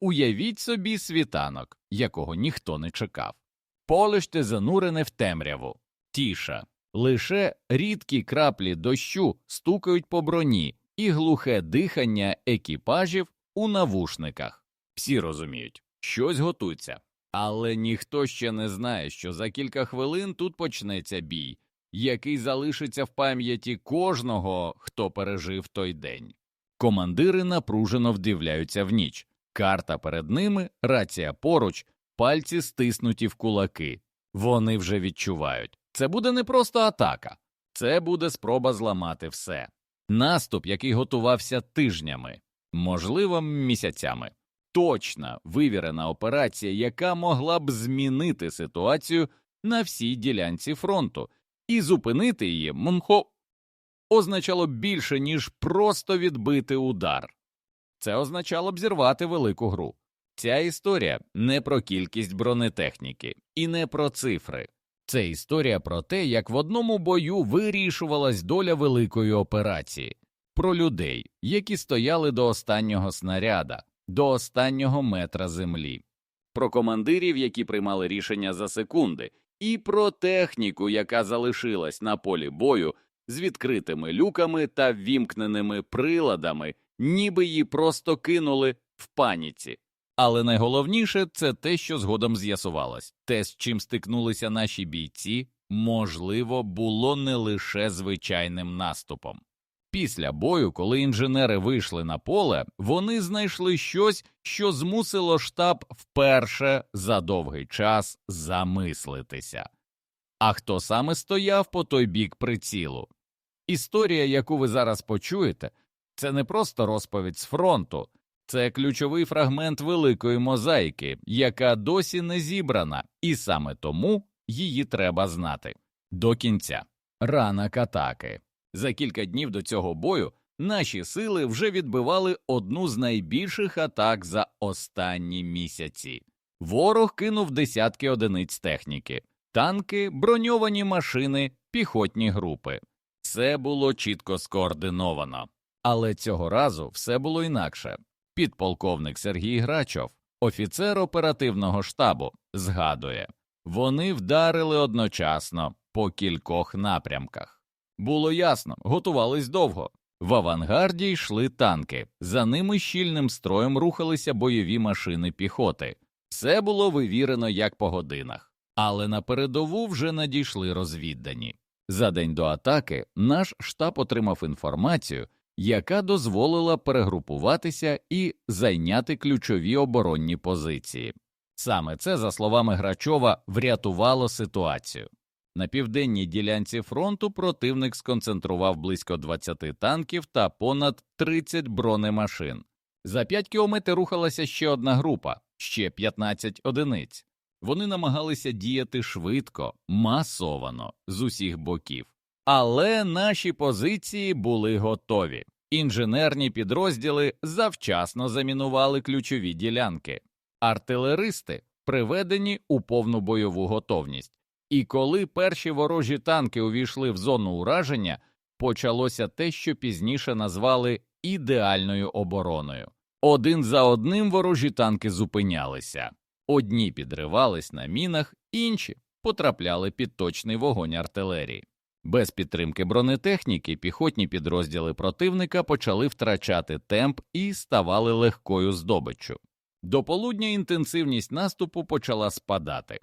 Уявіть собі світанок, якого ніхто не чекав. Полиште занурене в темряву, тіша, лише рідкі краплі дощу стукають по броні і глухе дихання екіпажів у навушниках. Всі розуміють, щось готується, але ніхто ще не знає, що за кілька хвилин тут почнеться бій, який залишиться в пам'яті кожного, хто пережив той день. Командири напружено вдивляються в ніч. Карта перед ними, рація поруч, пальці стиснуті в кулаки. Вони вже відчувають. Це буде не просто атака, це буде спроба зламати все. Наступ, який готувався тижнями, можливо, місяцями. Точна вивірена операція, яка могла б змінити ситуацію на всій ділянці фронту, і зупинити її мхо означало більше, ніж просто відбити удар. Це означало б зірвати велику гру. Ця історія не про кількість бронетехніки і не про цифри. Це історія про те, як в одному бою вирішувалась доля великої операції, про людей, які стояли до останнього снаряда, до останнього метра землі, про командирів, які приймали рішення за секунди, і про техніку, яка залишилась на полі бою з відкритими люками та ввімкненими приладами, ніби її просто кинули в паніці. Але найголовніше це те, що згодом з'ясувалось те, з чим стикнулися наші бійці, можливо, було не лише звичайним наступом. Після бою, коли інженери вийшли на поле, вони знайшли щось, що змусило штаб вперше за довгий час замислитися. А хто саме стояв по той бік прицілу? Історія, яку ви зараз почуєте, це не просто розповідь з фронту, це ключовий фрагмент великої мозаїки, яка досі не зібрана, і саме тому її треба знати. До кінця ранок атаки. За кілька днів до цього бою наші сили вже відбивали одну з найбільших атак за останні місяці. Ворог кинув десятки одиниць техніки, танки, броньовані машини, піхотні групи. Все було чітко скоординовано. Але цього разу все було інакше. Підполковник Сергій Грачов, офіцер оперативного штабу, згадує вони вдарили одночасно по кількох напрямках. Було ясно, готувались довго. В авангарді йшли танки, за ними щільним строєм рухалися бойові машини піхоти. Все було вивірено як по годинах, але на передову вже надійшли розвіддані. За день до атаки наш штаб отримав інформацію, яка дозволила перегрупуватися і зайняти ключові оборонні позиції. Саме це, за словами Грачова, врятувало ситуацію. На південній ділянці фронту противник сконцентрував близько 20 танків та понад 30 бронемашин. За 5 кілометрів рухалася ще одна група, ще 15 одиниць. Вони намагалися діяти швидко, масовано з усіх боків. Але наші позиції були готові. Інженерні підрозділи завчасно замінували ключові ділянки, артилеристи приведені у повну бойову готовність. І коли перші ворожі танки увійшли в зону ураження, почалося те, що пізніше назвали ідеальною обороною. Один за одним ворожі танки зупинялися, одні підривались на мінах, інші потрапляли під точний вогонь артилерії. Без підтримки бронетехніки піхотні підрозділи противника почали втрачати темп і ставали легкою здобиччю. До полудня інтенсивність наступу почала спадати.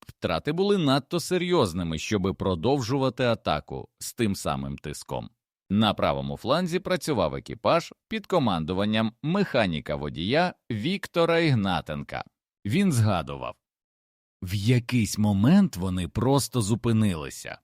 Втрати були надто серйозними, щоби продовжувати атаку з тим самим тиском. На правому фланзі працював екіпаж під командуванням механіка водія Віктора Ігнатенка. Він згадував в якийсь момент вони просто зупинилися.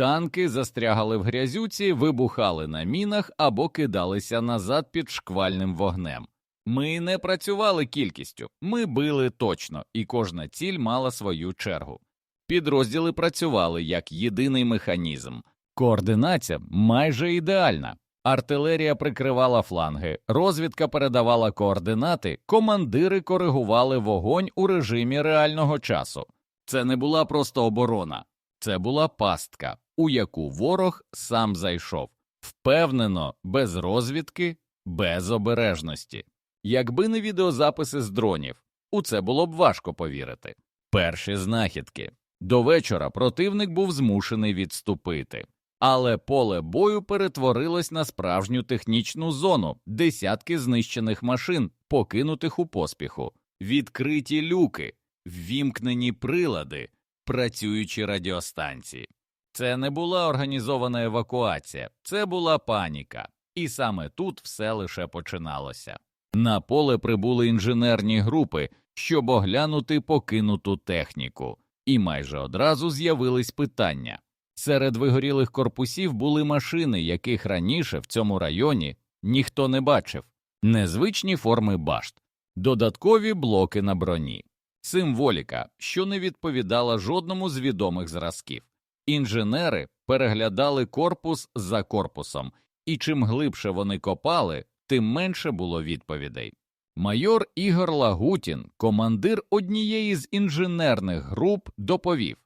Танки застрягали в грязюці, вибухали на мінах або кидалися назад під шквальним вогнем. Ми не працювали кількістю, ми били точно, і кожна ціль мала свою чергу. Підрозділи працювали як єдиний механізм, координація майже ідеальна. Артилерія прикривала фланги, розвідка передавала координати, командири коригували вогонь у режимі реального часу. Це не була просто оборона, це була пастка, у яку ворог сам зайшов, впевнено, без розвідки, без обережності. Якби не відеозаписи з дронів, у це було б важко повірити. Перші знахідки. До вечора противник був змушений відступити, але поле бою перетворилось на справжню технічну зону, десятки знищених машин, покинутих у поспіху, відкриті люки, ввімкнені прилади, працюючі радіостанції. Це не була організована евакуація, це була паніка, і саме тут все лише починалося. На поле прибули інженерні групи, щоб оглянути покинуту техніку, і майже одразу з'явились питання. Серед вигорілих корпусів були машини, яких раніше в цьому районі ніхто не бачив, незвичні форми башт, додаткові блоки на броні, символіка, що не відповідала жодному з відомих зразків. Інженери переглядали корпус за корпусом, і чим глибше вони копали, тим менше було відповідей. Майор Ігор Лагутін, командир однієї з інженерних груп, доповів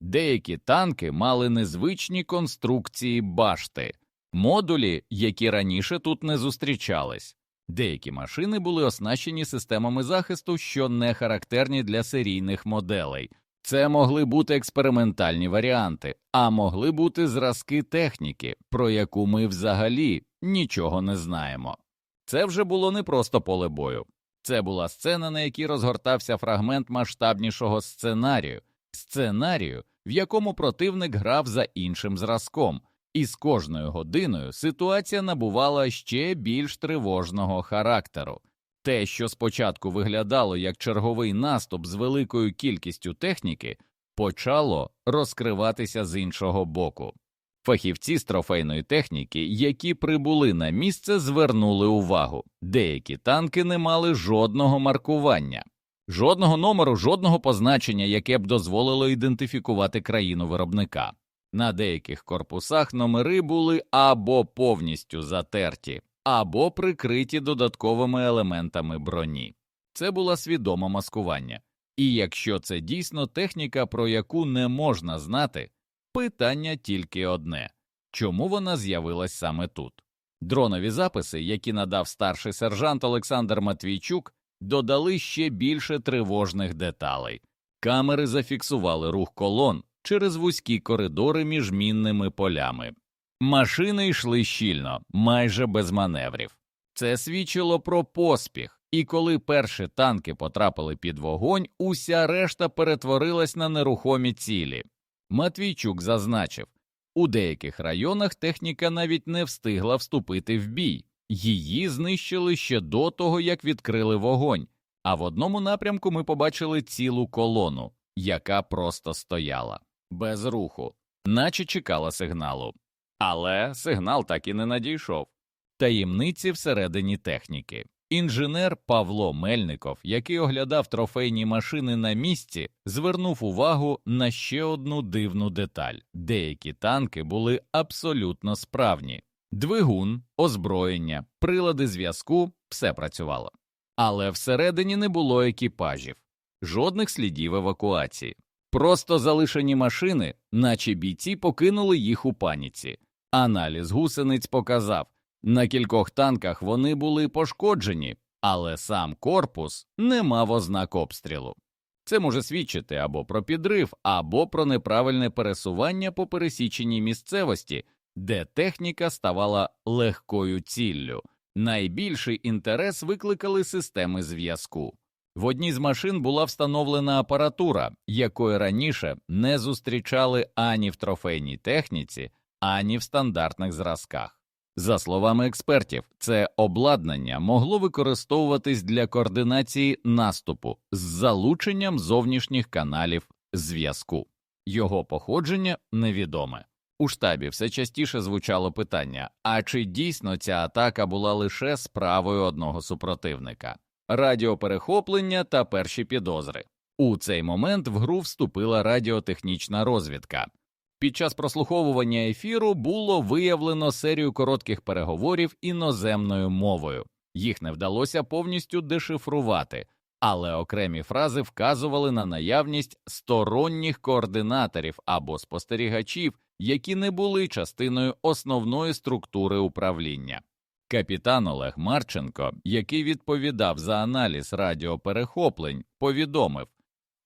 деякі танки мали незвичні конструкції башти, модулі, які раніше тут не зустрічались. Деякі машини були оснащені системами захисту, що не характерні для серійних моделей. Це могли бути експериментальні варіанти, а могли бути зразки техніки, про яку ми взагалі нічого не знаємо. Це вже було не просто поле бою, це була сцена, на якій розгортався фрагмент масштабнішого сценарію, сценарію, в якому противник грав за іншим зразком, і з кожною годиною ситуація набувала ще більш тривожного характеру. Те, що спочатку виглядало як черговий наступ з великою кількістю техніки, почало розкриватися з іншого боку. Фахівці з трофейної техніки, які прибули на місце, звернули увагу деякі танки не мали жодного маркування, жодного номеру, жодного позначення, яке б дозволило ідентифікувати країну виробника. На деяких корпусах номери були або повністю затерті, або прикриті додатковими елементами броні. Це було свідоме маскування. І якщо це дійсно техніка, про яку не можна знати, питання тільки одне чому вона з'явилась саме тут? Дронові записи, які надав старший сержант Олександр Матвійчук, додали ще більше тривожних деталей. Камери зафіксували рух колон через вузькі коридори між мінними полями. Машини йшли щільно, майже без маневрів. Це свідчило про поспіх, і коли перші танки потрапили під вогонь, уся решта перетворилась на нерухомі цілі. Матвійчук зазначив у деяких районах техніка навіть не встигла вступити в бій, її знищили ще до того, як відкрили вогонь. А в одному напрямку ми побачили цілу колону, яка просто стояла без руху, наче чекала сигналу. Але сигнал так і не надійшов. Таємниці всередині техніки. Інженер Павло Мельников, який оглядав трофейні машини на місці, звернув увагу на ще одну дивну деталь: деякі танки були абсолютно справні. Двигун, озброєння, прилади зв'язку все працювало. Але всередині не було екіпажів, жодних слідів евакуації. Просто залишені машини, наче бійці покинули їх у паніці. Аналіз гусениць показав, на кількох танках вони були пошкоджені, але сам корпус не мав ознак обстрілу. Це може свідчити або про підрив, або про неправильне пересування по пересіченій місцевості, де техніка ставала легкою ціллю. Найбільший інтерес викликали системи зв'язку. В одній з машин була встановлена апаратура, якої раніше не зустрічали ані в трофейній техніці, ані в стандартних зразках. За словами експертів, це обладнання могло використовуватись для координації наступу з залученням зовнішніх каналів зв'язку. Його походження невідоме. У штабі все частіше звучало питання: а чи дійсно ця атака була лише справою одного супротивника? Радіоперехоплення та перші підозри. У цей момент в гру вступила радіотехнічна розвідка. Під час прослуховування ефіру було виявлено серію коротких переговорів іноземною мовою. Їх не вдалося повністю дешифрувати, але окремі фрази вказували на наявність сторонніх координаторів або спостерігачів, які не були частиною основної структури управління. Капітан Олег Марченко, який відповідав за аналіз радіоперехоплень, повідомив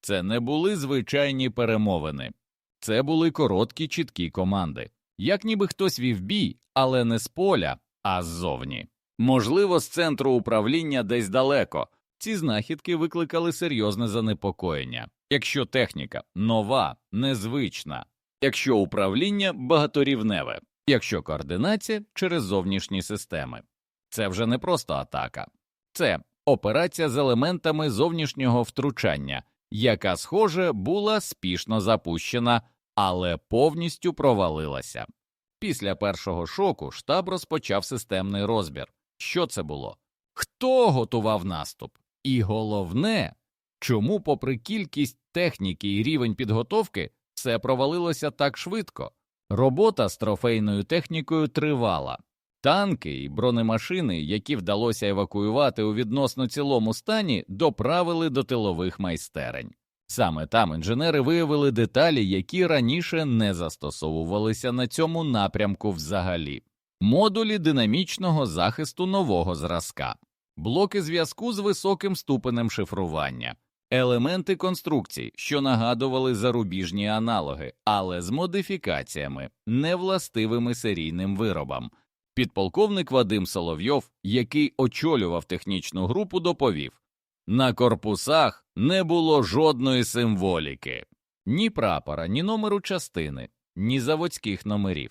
це не були звичайні перемовини, це були короткі чіткі команди, як ніби хтось вів бій, але не з поля, а ззовні. Можливо, з центру управління десь далеко. Ці знахідки викликали серйозне занепокоєння, якщо техніка нова, незвична, якщо управління багаторівневе, якщо координація через зовнішні системи. Це вже не просто атака, це операція з елементами зовнішнього втручання, яка, схоже, була спішно запущена, але повністю провалилася. Після першого шоку штаб розпочав системний розбір. Що це було? Хто готував наступ? І головне, чому, попри кількість техніки і рівень підготовки, все провалилося так швидко? Робота з трофейною технікою тривала. Танки і бронемашини, які вдалося евакуювати у відносно цілому стані, доправили до тилових майстерень. Саме там інженери виявили деталі, які раніше не застосовувалися на цьому напрямку взагалі модулі динамічного захисту нового зразка, блоки зв'язку з високим ступенем шифрування, елементи конструкцій, що нагадували зарубіжні аналоги, але з модифікаціями, невластивими серійним виробам. Підполковник Вадим Соловйов, який очолював технічну групу, доповів на корпусах не було жодної символіки, ні прапора, ні номеру частини, ні заводських номерів.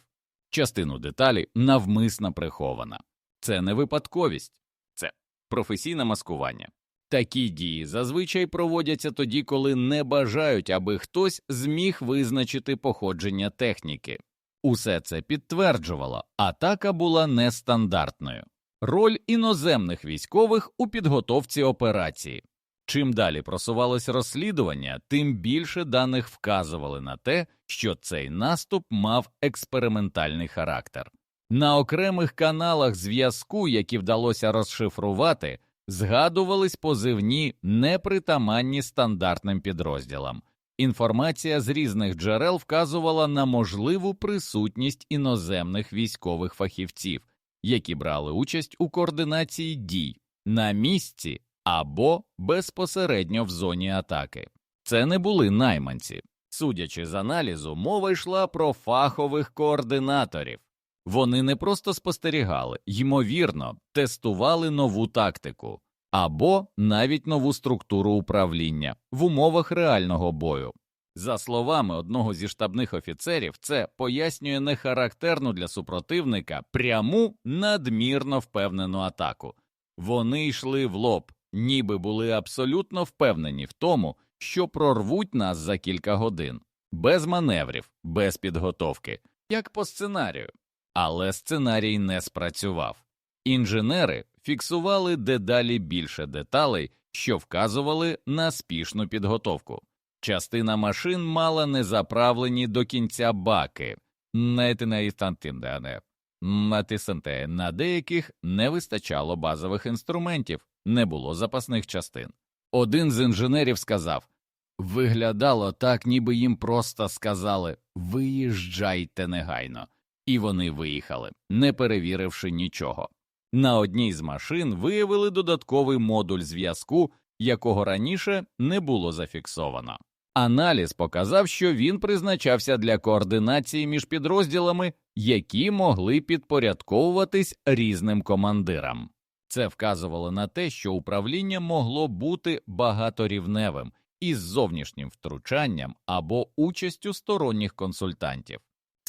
Частину деталі навмисно прихована. Це не випадковість, це професійне маскування. Такі дії зазвичай проводяться тоді, коли не бажають, аби хтось зміг визначити походження техніки. Усе це підтверджувало, атака була нестандартною. Роль іноземних військових у підготовці операції. Чим далі просувалось розслідування, тим більше даних вказували на те, що цей наступ мав експериментальний характер. На окремих каналах зв'язку, які вдалося розшифрувати, згадувались позивні непритаманні стандартним підрозділам. Інформація з різних джерел вказувала на можливу присутність іноземних військових фахівців, які брали участь у координації дій на місці або безпосередньо в зоні атаки. Це не були найманці. Судячи з аналізу, мова йшла про фахових координаторів. Вони не просто спостерігали, ймовірно, тестували нову тактику або навіть нову структуру управління в умовах реального бою. За словами одного зі штабних офіцерів, це пояснює нехарактерну для супротивника пряму надмірно впевнену атаку. Вони йшли в лоб, ніби були абсолютно впевнені в тому, що прорвуть нас за кілька годин, без маневрів, без підготовки, як по сценарію. Але сценарій не спрацював. Інженери фіксували дедалі більше деталей, що вказували на спішну підготовку. Частина машин мала незаправлені до кінця баки, на деяких не вистачало базових інструментів, не було запасних частин. Один з інженерів сказав виглядало так, ніби їм просто сказали виїжджайте негайно, і вони виїхали, не перевіривши нічого. На одній з машин виявили додатковий модуль зв'язку, якого раніше не було зафіксовано. Аналіз показав, що він призначався для координації між підрозділами, які могли підпорядковуватись різним командирам. Це вказувало на те, що управління могло бути багаторівневим із зовнішнім втручанням або участю сторонніх консультантів.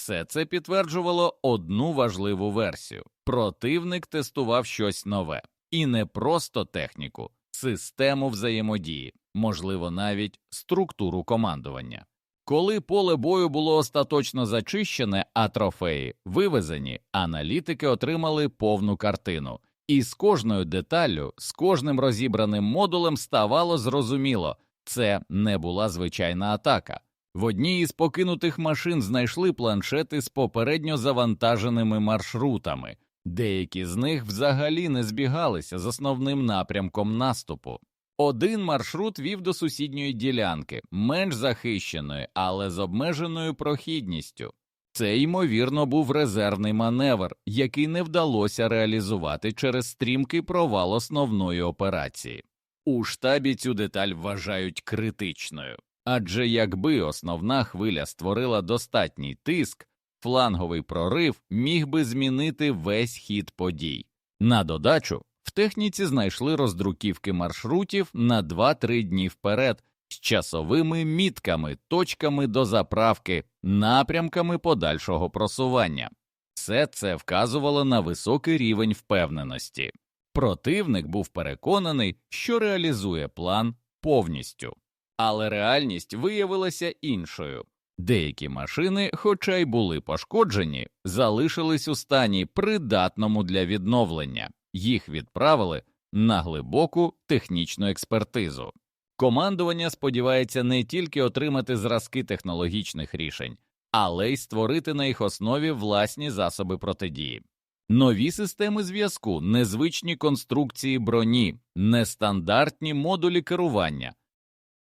Все це підтверджувало одну важливу версію противник тестував щось нове і не просто техніку, систему взаємодії, можливо, навіть структуру командування. Коли поле бою було остаточно зачищене, а трофеї вивезені, аналітики отримали повну картину, і з кожною деталлю, з кожним розібраним модулем ставало зрозуміло, це не була звичайна атака. В одній із покинутих машин знайшли планшети з попередньо завантаженими маршрутами, деякі з них взагалі не збігалися з основним напрямком наступу. Один маршрут вів до сусідньої ділянки, менш захищеної, але з обмеженою прохідністю. Це, ймовірно, був резервний маневр, який не вдалося реалізувати через стрімкий провал основної операції. У штабі цю деталь вважають критичною, адже якби основна хвиля створила достатній тиск, фланговий прорив міг би змінити весь хід подій. На додачу, в техніці знайшли роздруківки маршрутів на 2-3 дні вперед з часовими мітками, точками до заправки, напрямками подальшого просування. Все це вказувало на високий рівень впевненості. Противник був переконаний, що реалізує план повністю, але реальність виявилася іншою. Деякі машини, хоча й були пошкоджені, залишились у стані придатному для відновлення, їх відправили на глибоку технічну експертизу. Командування сподівається не тільки отримати зразки технологічних рішень, але й створити на їх основі власні засоби протидії. Нові системи зв'язку, незвичні конструкції броні, нестандартні модулі керування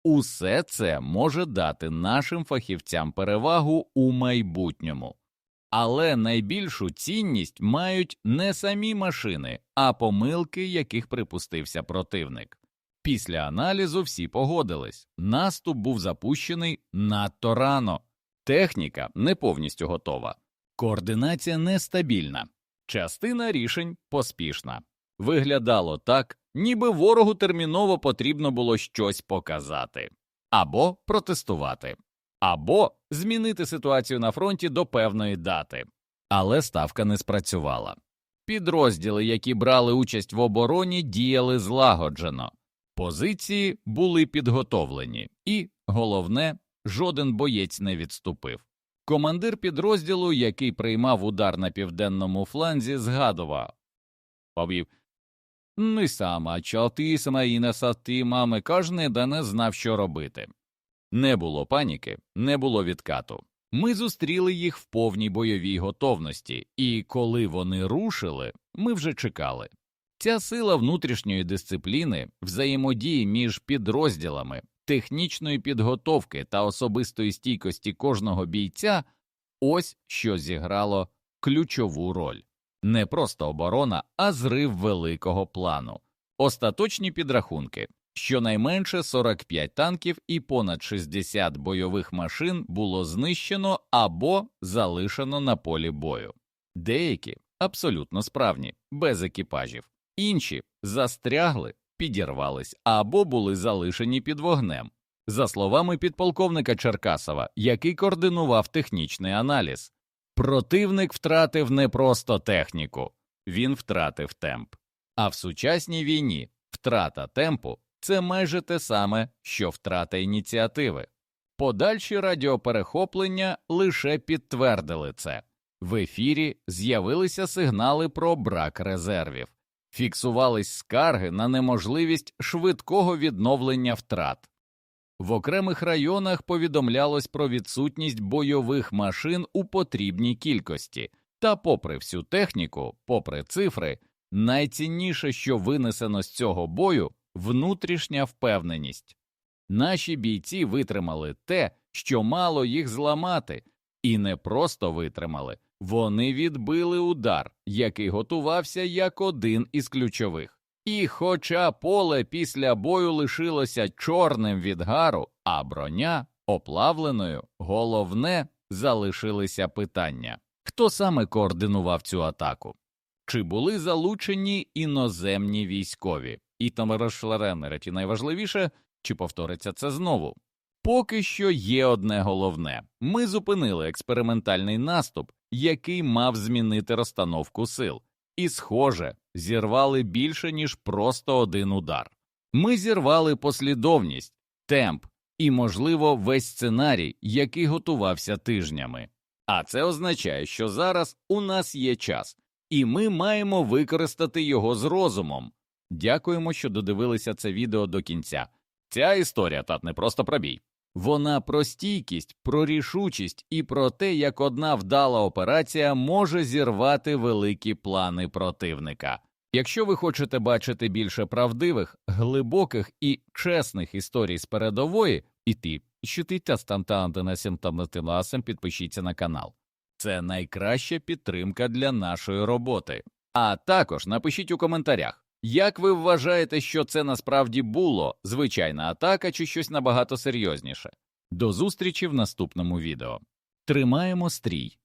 усе це може дати нашим фахівцям перевагу у майбутньому. Але найбільшу цінність мають не самі машини, а помилки, яких припустився противник. Після аналізу всі погодились наступ був запущений надто рано, техніка не повністю готова, координація нестабільна, частина рішень поспішна. Виглядало так, ніби ворогу терміново потрібно було щось показати або протестувати, або змінити ситуацію на фронті до певної дати. Але ставка не спрацювала. Підрозділи, які брали участь в обороні, діяли злагоджено, позиції були підготовлені, і, головне, жоден боєць не відступив. Командир підрозділу, який приймав удар на південному фланзі, згадував повів Ну сама, чоти сама і насати мами, кожен да не знав, що робити. Не було паніки, не було відкату. Ми зустріли їх в повній бойовій готовності, і коли вони рушили, ми вже чекали. Ця сила внутрішньої дисципліни, взаємодії між підрозділами, технічної підготовки та особистої стійкості кожного бійця ось що зіграло ключову роль не просто оборона, а зрив великого плану. Остаточні підрахунки щонайменше 45 танків і понад 60 бойових машин було знищено або залишено на полі бою, деякі абсолютно справні, без екіпажів, інші застрягли, підірвались або були залишені під вогнем. За словами підполковника Черкасова, який координував технічний аналіз, Противник втратив не просто техніку, він втратив темп. А в сучасній війні втрата темпу це майже те саме, що втрата ініціативи. Подальші радіоперехоплення лише підтвердили це. В ефірі з'явилися сигнали про брак резервів, фіксувались скарги на неможливість швидкого відновлення втрат. В окремих районах повідомлялось про відсутність бойових машин у потрібній кількості, та, попри всю техніку, попри цифри, найцінніше, що винесено з цього бою, внутрішня впевненість. Наші бійці витримали те, що мало їх зламати, і не просто витримали, вони відбили удар, який готувався як один із ключових. І, хоча поле після бою лишилося чорним від гару, а броня оплавленою, головне залишилися питання хто саме координував цю атаку? Чи були залучені іноземні військові? І тамарошленерті найважливіше, чи повториться це знову? Поки що є одне головне ми зупинили експериментальний наступ, який мав змінити розстановку сил і, схоже, зірвали більше, ніж просто один удар. Ми зірвали послідовність, темп і, можливо, весь сценарій, який готувався тижнями. А це означає, що зараз у нас є час, і ми маємо використати його з розумом. Дякуємо, що додивилися це відео до кінця. Ця історія тат не просто про бій. Вона про стійкість, про рішучість і про те, як одна вдала операція може зірвати великі плани противника. Якщо ви хочете бачити більше правдивих, глибоких і чесних історій з передової, іти, щитите стантантина симптоматиласом, підпишіться на канал. Це найкраща підтримка для нашої роботи. А також напишіть у коментарях, як ви вважаєте, що це насправді було звичайна атака чи щось набагато серйозніше. До зустрічі в наступному відео. Тримаємо стрій.